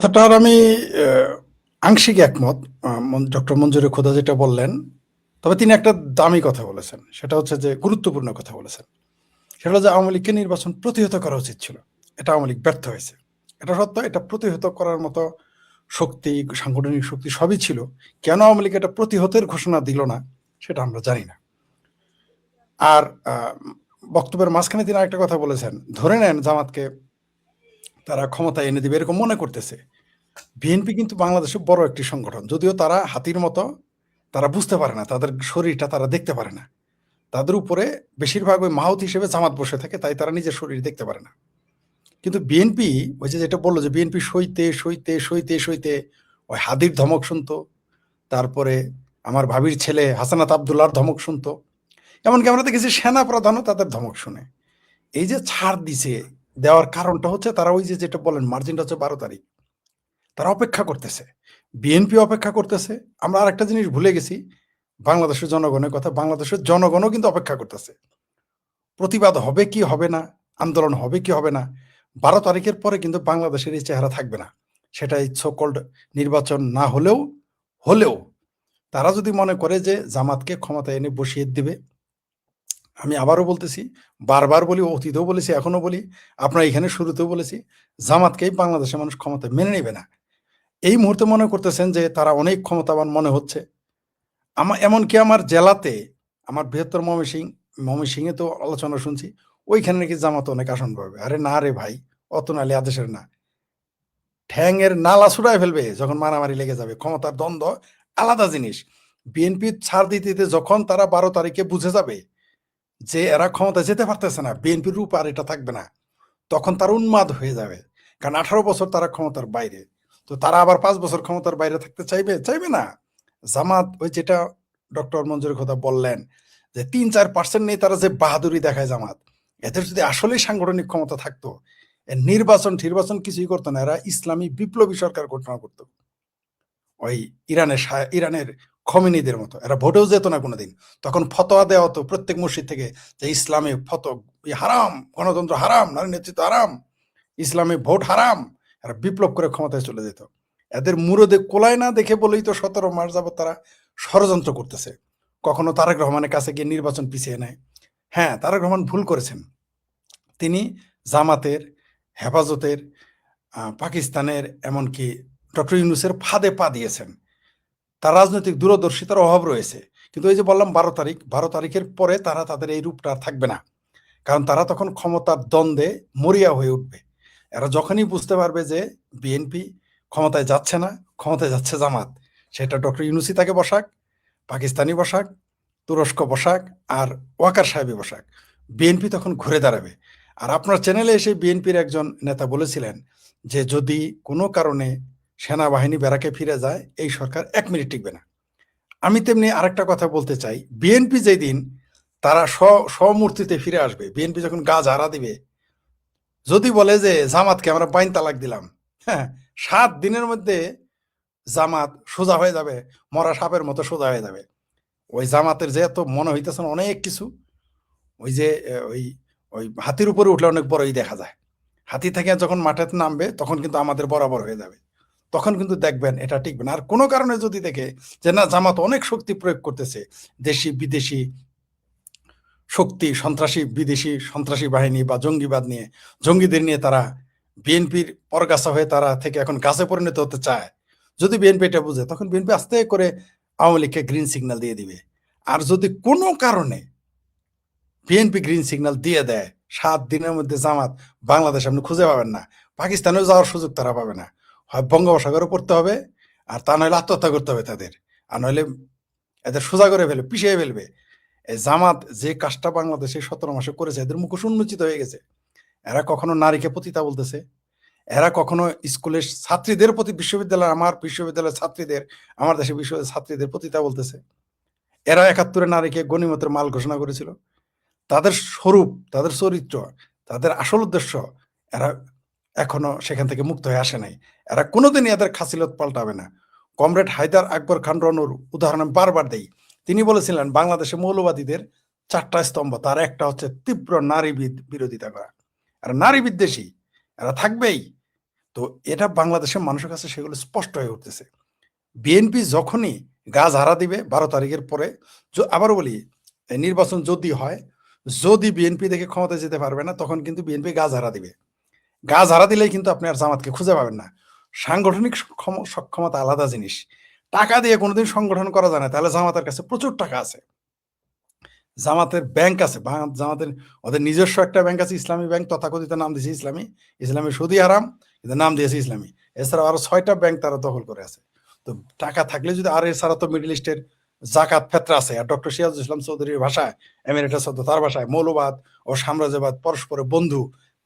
কথাটার আমি আংশিক একমত ডক্টর মঞ্জুরে খোদা যেটা বললেন, তবে তিনি একটা দামি কথা বলেছেন। সেটা হচ্ছে যে, গুরুত্বপূর্ণ কথা বলেছেন। সেটা যে, আওয়ামী লীগকে নির্বাচন প্রতিহত করা উচিত ছিল। এটা আওয়ামী লীগ ব্যর্থ হয়েছে। এটা সত্য, এটা প্রতিহত করার মতো শক্তি, সাংগঠনিক শক্তি সবই ছিল। কেন আওয়ামী লীগ এটা প্রতিহতের ঘোষণা দিল না, সেটা আমরা জানি না। আর বক্তব্যের মাঝখানে তিনি আরেকটা কথা বলেছেন। ধরে নেন জামাতকে তারা ক্ষমতা এনে দিবে, এরকম মনে করতেছে। বিএনপি কিন্তু বাংলাদেশে বড় একটি সংগঠন। যদিও তারা হাতির মতো, তারা বুঝতে পারে না, তাদের শরীরটা তারা দেখতে পারে না। তাদের উপরে বেশিরভাগ ওই মাহত হিসেবে জামাত বসে থাকে, তাই তারা নিজের শরীর দেখতে পারে না। কিন্তু বিএনপি, ওই যে যেটা বলল যে বিএনপি সইতে সইতে সইতে সইতে, ওই হাদির ধমক শুনতো। তারপরে আমার ভাবির ছেলে হাসানাত আবদুল্লাহর ধমক শুনতো। এমনকি আমরা দেখেছি সেনা প্রধানও তাদের ধমক শুনে। এই যে ছাড় দিছে, দেওয়ার কারণটা হচ্ছে তারা ওই যে যেটা বলেন মার্জিনটা হচ্ছে বারো তারিখ। তারা অপেক্ষা করতেছে। বিএনপি অপেক্ষা করতেছে। আমরা আরেকটা জিনিস ভুলে গেছি, বাংলাদেশের জনগণের কথা, বাংলাদেশের জনগণও কিন্তু অপেক্ষা করতেছে। প্রতিবাদ হবে কি হবে না, আন্দোলন হবে কি হবে না, বারো তারিখের পরে কিন্তু বাংলাদেশের এই চেহারা থাকবে না। সেটা ইচ্ছকল্ড নির্বাচন না হলেও হলেও তারা যদি মনে করে যে জামাতকে ক্ষমতা এনে বসিয়ে দিবে, আমি আবারও বলতেছি, বারবার বলি, অতীতেও বলেছি এখনও বলি, আপনার এখানে শুরুতেও বলেছি, জামাতকেই বাংলাদেশের মানুষ ক্ষমতা মেনে নেবে না। এই মুহূর্তে মনে করতেছেন যে তারা অনেক ক্ষমতাবান মনে হচ্ছে। আমার এমনকি আমার জেলাতে, আমার বৃহত্তর ময়মনসিং ময়মনসিংহে তো আলোচনা শুনছি, ওইখানে নাকি জামাত অনেক আসন পাবে। আরে না রে ভাই, অত নালে আদেশের না। ঠ্যাংয়ের নালা ছুড়ায় ফেলবে, যখন মারামারি লেগে যাবে। ক্ষমতার দ্বন্দ্ব আলাদা জিনিস। বিএনপি ছাড় দিতে যখন তারা বারো তারিখে বুঝে যাবে যে এরা ক্ষমতা যেতে পারতেছে না, বিএনপির রূপ আর এটা থাকবে না, তখন তার উন্মাদ হয়ে যাবে। কারণ আঠারো বছর তারা ক্ষমতার বাইরে। তো তারা আবার পাঁচ বছর ক্ষমতার বাইরে থাকতে চাইবে? চাইবে না। জামাত ওই যেটা ডক্টর মঞ্জুরের কথা বললেন, যে তিন চার পার্সেন্ট নেই তারা যে বাহাদুরি দেখায় জামাত, এদের যদি আসলেই সাংগঠনিক ক্ষমতা থাকতো নির্বাচন নির্বাচন কিছুই করতো না, এরা ইসলামী বিপ্লবী সরকার ঘোষণা করতো। ওই ইরানের ইরানের খমিনীদের মতো, এরা ভোটেও যেত না কোনোদিন। তখন ফতোয়া দেওয়া হতো প্রত্যেক মসজিদ থেকে, যে ইসলামে ফত ই হারাম, গণতন্ত্র হারাম, নারী নেতৃত্ব হারাম, ইসলামে ভোট হারাম। এরা বিপ্লব করে ক্ষমতায় চলে যেত। এদের মুরদে কোলায় না দেখে বলেই তো সতেরো মাস যাবত তারা ষড়যন্ত্র করতেছে। কখনো তারেক রহমানের কাছে গিয়ে নির্বাচন পিছিয়ে নেয়। হ্যাঁ তারেক রহমান ভুল করেছেন। তিনি জামাতের, হেফাজতের পাকিস্তানের, এমনকি ডক্টর ইউনুসের ফাঁদে পা দিয়েছেন। তার রাজনৈতিক দূরদর্শিতার অভাব রয়েছে। কিন্তু এই যে বললাম, বারো তারিখ, বারো তারিখের পরে তারা তাদের এই রূপটা আর থাকবে না। কারণ তারা তখন ক্ষমতার দ্বন্দ্বে মরিয়া হয়ে উঠবে। এরা যখনই বুঝতে পারবে যে বিএনপি ক্ষমতায় যাচ্ছে না, ক্ষমতায় যাচ্ছে জামাত, সেটা ডক্টর ইউনুসি তাকে বসাক, পাকিস্তানি বসাক, তুরস্ক বসাক আর ওয়াকার সাহেবী বসাক। বিএনপি তখন ঘুরে দাঁড়াবে। আর আপনার চ্যানেলে এসে বিএনপির একজন নেতা বলেছিলেন যে যদি কোনো কারণে সেনাবাহিনী ব্যারাকে ফিরে যায়, এই সরকার এক মিনিট টিকবে না। আমি তেমনি আরেকটা কথা বলতে চাই। বিএনপি যেদিন তারা স্ব, স্বমূর্তিতে ফিরে আসবে, বিএনপি যখন গা ঝাড়া দিবে যদি বলে যে, জামাতকে আমরা বাইন তালাক দিলাম। হ্যাঁ সাত দিনের মধ্যে জামাত সোজা হয়ে যাবে, মরা সাপের মতো সোজা হয়ে যাবে। ওই জামাতের যে এত মনে হইতেছে অনেক কিছু, ওই যে ওই ওই হাতির উপরে উঠলে অনেক বড়ই দেখা যায়। হাতি থেকে যখন মাঠে নামবে, তখন কিন্তু আমাদের বরাবর হয়ে যাবে। তখন কিন্তু দেখবেন এটা টিকবে না। আর কোনো কারণে যদি দেখে যে, না, জামাত অনেক শক্তি প্রয়োগ করতেছে, দেশি, বিদেশি শক্তি, সন্ত্রাসী, বিদেশি, সন্ত্রাসী বাহিনী বা জঙ্গিবাদ নিয়ে, জঙ্গিদের নিয়ে তারা বিএনপির পরগাছা হয়ে তারা থেকে এখন গাছে পরিণত হতে চায়। যদি বিএনপি এটা বুঝে, তখন বিএনপি আস্তে করে আওয়ামী লীগকে গ্রিন সিগন্যাল দিয়ে দিবে। আর যদি কোনো কারণে বিএনপি গ্রিন সিগন্যাল দিয়ে দেয়, সাত দিনের মধ্যে জামাত বাংলাদেশ আপনি খুঁজে পাবেন না, পাকিস্তানেও যাওয়ার সুযোগ তারা পাবে না। হয় বঙ্গোপসাগরে পড়তে হবে, আর তা নইলে আত্মহত্যা করতে হবে তাদের। আর নইলে এদের সোজা করে ফেলবে, পিছিয়ে ফেলবে। জামাত যে কাজটা বাংলাদেশে সতেরো মাসে করেছে, এদের মুখোশ উন্মোচিত হয়ে গেছে। এরা কখনো নারীকে পতিতা বলতেছে, এরা কখনো স্কুলের ছাত্রীদের প্রতি বিশ্ববিদ্যালয় আমার বিশ্ববিদ্যালয়ের ছাত্রীদের, আমার দেশের বিশ্ববিদ্যালয়ের ছাত্রীদের পতিতা বলতেছে। এরা একাত্তরে নারীকে গণিমতের মাল ঘোষণা করেছিল। তাদের স্বরূপ, তাদের চরিত্র, তাদের আসল উদ্দেশ্য, এরা এখনও সেখান থেকে মুক্ত হয়ে আসে নাই। এরা কোনোদিনই এদের খাসিলত পাল্টাবে না। কমরেড হায়দার আকবর খান রনুর উদাহরণ বারবার দেই। তিনি বলেছিলেন, বাংলাদেশে মৌলবাদীদের চারটা স্তম্ভ, তার একটা হচ্ছে তীব্র নারী বিরোধিতা করা। আর নারী বিদ্বেষী এরা থাকবেই। তো এটা বাংলাদেশের মানুষের কাছে সেগুলো স্পষ্ট হয়ে উঠতেছে। বিএনপি যখনই গাছ হারা দিবে, বারো তারিখের পরে আবারও বলি নির্বাচন যদি হয়, যদি বিএনপি দেখে ক্ষমতায় যেতে পারবে না, তখন কিন্তু বিএনপি গাছ হারা দিবে। গাছ হারা দিলেই কিন্তু আপনি আর জামাতকে খুঁজে পাবেন না। সাংগঠনিক সক্ষম- সক্ষমতা আলাদা জিনিস। টাকা দিয়ে কোনোদিন সংগঠন করা যায় না। তাহলে জামাতের কাছে প্রচুর টাকা আছে। জামাতের ব্যাংক আছে জামাতের ওদের নিজস্ব একটা ব্যাংক আছে, ইসলামী ব্যাংক, তথাকথিত নাম দিয়েছে ইসলামী। ইসলামী সুদি আরাম কিন্তু নাম দিয়েছে ইসলামী। এছাড়াও আরও ছয়টা ব্যাংক তারা দখল করে আছে। তো টাকা থাকলে যদি আর এছাড়া তো মিডল ইস্টের জাকাত ফেত্রা আছে, আর ডক্টর সিরাজ ইসলাম চৌধুরীর ভাষায় আমেরিকা শব্দ তার ভাষায়, মৌলবাদ ও সাম্রাজ্যবাদ পরস্পরের বন্ধু,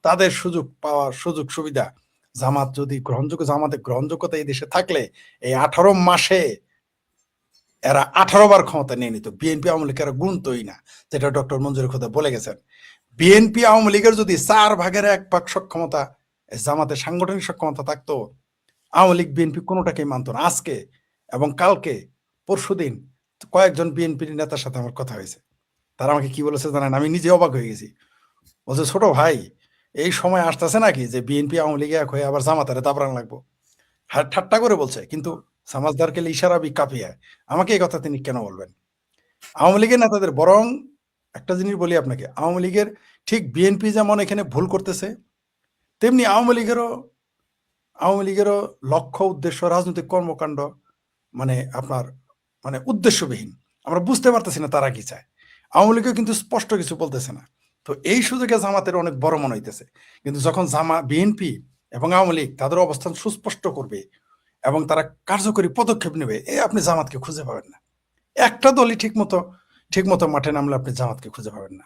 তাদের সুযোগ পাওয়ার সুযোগ সুবিধা জামাত যদি গ্রহণযোগ্য, জামাতের গ্রহণযোগ্যতা এই দেশে থাকলে এই আঠারো মাসে এরা আঠারো বার ক্ষমতা নিয়ে নিত। বিএনপি আওয়ামী লীগের গুনতই না, যেটা ডক্টর মঞ্জুর খোদা বলে গেছেন। বিএনপি আওয়ামী লীগের যদি চার ভাগের এক ভাগ সক্ষমতা, এই জামাতের সাংগঠনিক সক্ষমতা থাকতো, আওয়ামী লীগ, বিএনপি কোনোটাকেই মানতো না। আজকে এবং কালকে, পরশুদিন কয়েকজন বিএনপির নেতার সাথে আমার কথা হয়েছে। তারা আমাকে কি বলেছে জানেন? আমি নিজে অবাক হয়ে গেছি। বলছে, ছোট ভাই এই সময় আসতেছে নাকি যে বিএনপি আওয়ামী লীগে এক হয়ে আবার জামাতারে দাবরান লাগবো? হ্যাঁ ঠাট্টা করে বলছে, কিন্তু সমাজদারকে ইশারা বি কাঁপিয়ে। আমাকে এই কথা তিনি কেন বলবেন? আওয়ামী লীগের নেতাদের বরং একটা জিনিস বলি আপনাকে, আওয়ামী লীগের ঠিক বিএনপি যেমন এখানে ভুল করতেছে, তেমনি আওয়ামী লীগেরও আওয়ামী লীগেরও লক্ষ্য, উদ্দেশ্য, রাজনৈতিক কর্মকাণ্ড মানে আপনার মানে উদ্দেশ্যবিহীন। আমরা বুঝতে পারতেছি না তারা কি চায়। আওয়ামী লীগও কিন্তু স্পষ্ট কিছু বলতেছে না। তো এই সুযোগে জামাতের অনেক বড় মনে হইতেছে। কিন্তু যখন জামা, বিএনপি এবং আওয়ামী লীগ তাদের অবস্থান সুস্পষ্ট করবে এবং তারা কার্যকরী পদক্ষেপ নেবে, এ আপনি জামাতকে খুঁজে পাবেন না। একটা দলই ঠিক মতো ঠিক মতো মাঠে নামলে আপনি জামাতকে খুঁজে পাবেন না।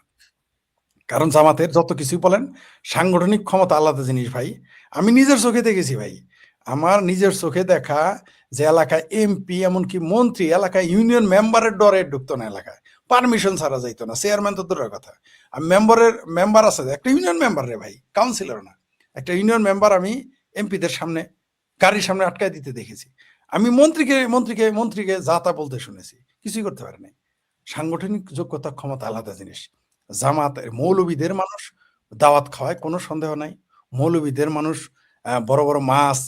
কারণ জামাতের যত কিছুই বলেন, সাংগঠনিক ক্ষমতা আলাদা জিনিস ভাই। আমি নিজের চোখে দেখেছি ভাই। আমার নিজের চোখে দেখা যে এলাকায় এমপি এমনকি মন্ত্রী, এলাকায় ইউনিয়ন মেম্বারের ডরে ঢুকতো না এলাকায়। পারমিশন ছাড়া যাইতো না চেয়ারম্যান তো দূরের কথা। আর মেম্বারের মেম্বার আছে একটা ইউনিয়ন মেম্বার রে ভাই কাউন্সিলর না। একটা ইউনিয়ন মেম্বার আমি এমপিদের সামনে, গাড়ির সামনে আটকায় দিতে দেখেছি। আমি মন্ত্রীকে মন্ত্রীকে মন্ত্রীকে যা তা বলতে শুনেছি, কিছুই করতে পারে নাই। সাংগঠনিক যোগ্যতা ক্ষমতা আলাদা জিনিস। জামাত, মৌলবীদের মানুষ দাওয়াত খাওয়ায়, কোনো সন্দেহ নাই। মৌলবীদের মানুষ বড় বড় মাছ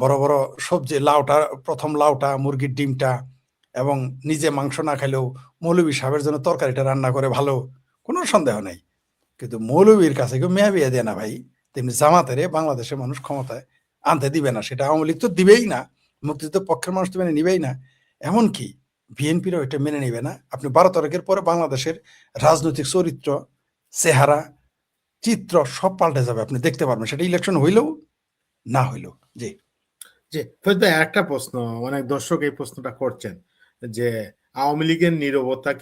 বড় বড় সবজি লাউটা, প্রথম লাউটা, মুরগির ডিমটা এবং নিজে মাংস না খাইলেও মৌলবী সাহেবের জন্য তরকারিটা রান্না করে ভালো, কোনো সন্দেহ নেই। কিন্তু মৌলবীর কাছে কেউ মেয়া বিয়ে দেয় না ভাই। তেমনি জামাতেরে বাংলাদেশের মানুষ ক্ষমতায় আনতে দিবে না। সেটা আওয়ামী লীগ তো দিবেই না, মুক্তিযুদ্ধ পক্ষের মানুষ তো মেনে নিবেই না। এমনকি বিএনপিরও এটা মেনে নিবে না। আপনি বারো তারিখের পরে বাংলাদেশের রাজনৈতিক চরিত্র, চেহারা, চিত্র সব পাল্টে যাবে। আপনি দেখতে পারবেন সেটা ইলেকশন হইলেও, না হইলেও। জি। ফরিদ একটা প্রশ্ন অনেক দর্শক এই প্রশ্নটা করছেন যে আওয়ামী লীগের নিরবতা